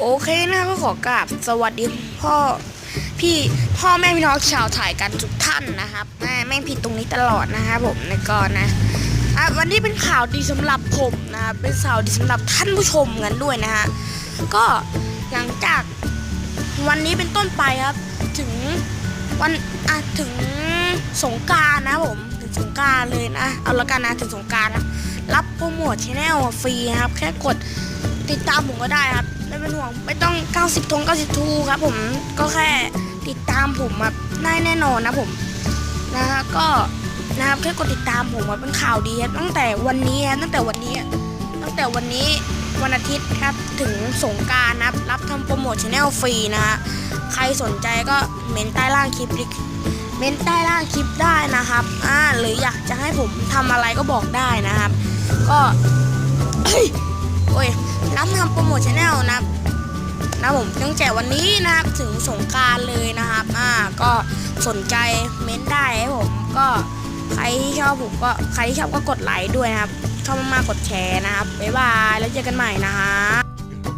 โอเคนะก็ขอกราบสวัสดีพ่อพี่พ่อแม่พี่น้องชาวถ่ายกันทุกท่านนะครับแม่แม่งผิดตรงนี้ตลอดนะครับผมในก่อนนะอะวันนี้เป็นข่าวดีสำหรับผมนะครับเป็นข่าวดีสำหรับท่านผู้ชมกันด้วยนะฮะก็หลังจากวันนี้เป็นต้นไปครับ ถึงวันอะถึงสงการนะผมถึงสงการเลยนะเอาละกันนะถึงสงการนะรับโปรโมทชแนลฟรีนะครับ แค่กดติดตามผมก็ได้ครับ ไม่เป็นห่วงไม่ต้อง 90ทง90ทูครับผมก็แค่ติดตามผมครับได้แน่นอนนะผมนะฮะก็นะครับแค่กดติดตามผมว่าเป็นข่าวดีครับตั้งแต่วันนี้ครับตั้งแต่วันนี้ ตั้งแต่วันนี้วันอาทิตย์ครับถึงสงการนะครับ รับทำโปรโมทชแนลฟรีนะฮะใครสนใจก็เมนใต้ล่างคลิปเมนใต้ล่างคลิปได้นะครับอ่าหรืออยากจะให้ผมทำอะไรก็บอกได้นะครับ ก็ โอ้ยรับทำโปรโมทชแนลนะครับนะผมตั้งแต่วันนี้นะครับถึงสงการเลยนะครับอ่าก็สนใจเม้นได้ให้ผมก็ใครที่ชอบผมก็ใครที่ชอบก็กดไลค์ด้วยนะครับชอบมากๆกดแชร์นะครับบ๊ายบายแล้วเจอกันใหม่นะครับ